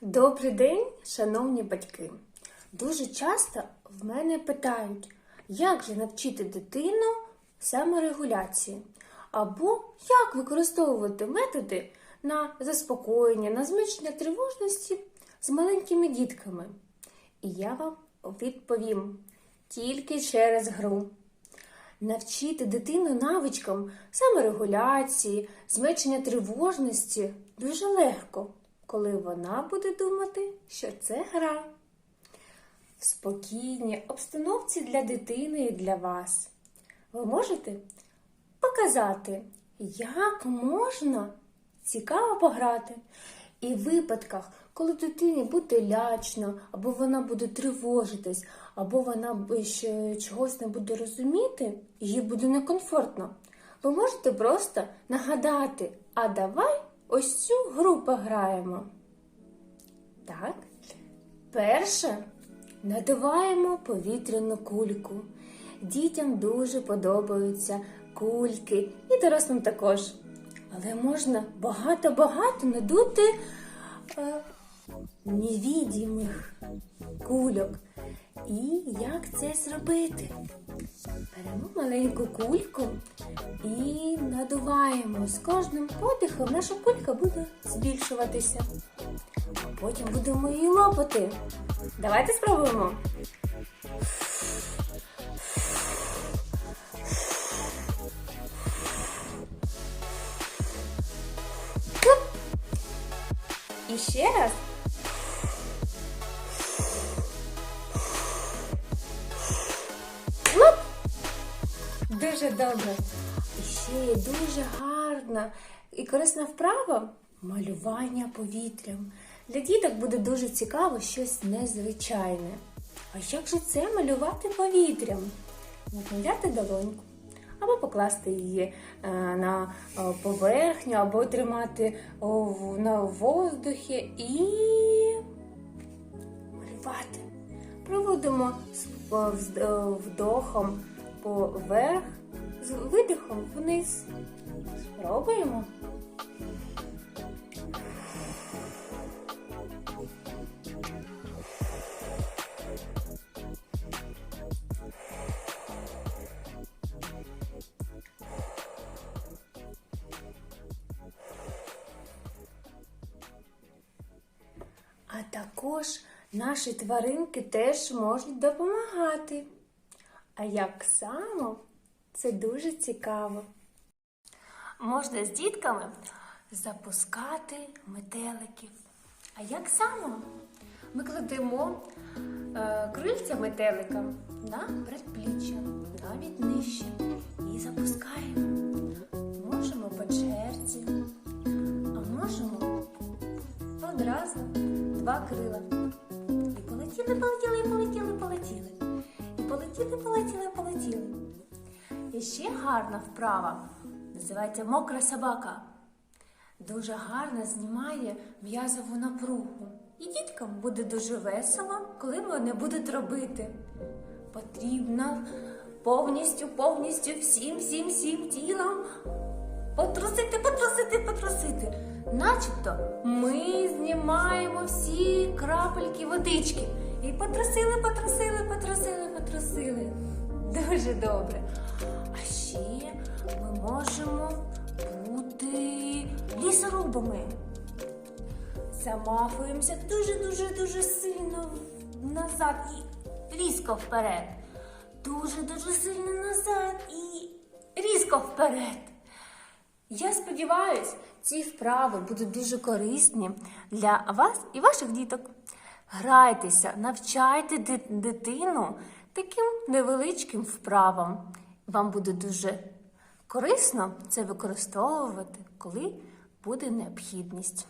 Добрий день, шановні батьки. Дуже часто в мене питають, як же навчити дитину саморегуляції, або як використовувати методи на заспокоєння, на зменшення тривожності з маленькими дітками. І я вам відповім тільки через гру. Навчити дитину навичкам саморегуляції, зменшення тривожності дуже легко, коли вона буде думати, що це гра. В спокійній обстановці для дитини і для вас. Ви можете показати, як можна цікаво пограти. І в випадках, коли дитині буде лячно, або вона буде тривожитись, або вона ще чогось не буде розуміти, їй буде некомфортно. Ви можете просто нагадати, а давай ось цю гру пограємо. Так. Перше надуваємо повітряну кульку. Дітям дуже подобаються кульки і дорослим також. Але можна багато-багато надути е, невідімих кульок. І як це зробити? Беремо маленьку кульку і надуваємо. З кожним подихом наша кулька буде збільшуватися. Потім будемо її лопати. Давайте спробуємо. І ще раз. Дуже добре. І дуже гарна і корисна вправа малювання повітрям. Для діток буде дуже цікаво щось незвичайне. А як же це малювати повітрям? Можна долоньку, або покласти її е, на е, поверхню, або тримати на воздухі і малювати. Проводимо е, вдохом поверх, з видихом вниз. Спробуємо. А також наші тваринки теж можуть допомагати. А як само, це дуже цікаво. Можна з дітками запускати метеликів. А як само? Ми кладемо е, крильця метелика на передпліччя, навіть нижче, і запускаємо. Можемо по черзі, а можемо одразу два крила. І полетіли, полетіли, і полетіли, полетіли. І полетіли, полетіли, полетіли. І ще гарна вправа. Називається мокра собака. Дуже гарно знімає м'язову напругу. І діткам буде дуже весело, коли вони будуть робити. Потрібно повністю, повністю всім, всім, всім тілом потрусити, потрусити, потрусити. Начебто ми знімаємо всі крапельки водички. І потрусили, потрусили, потрусили, потрусили. Дуже добре. А ще ми можемо бути лісорубами. Замахуємося дуже-дуже дуже сильно назад і різко вперед. Дуже-дуже сильно назад і різко вперед. Я сподіваюся, ці вправи будуть дуже корисні для вас і ваших діток. Грайтеся, навчайте дитину таким невеличким вправам. Вам буде дуже корисно це використовувати, коли буде необхідність.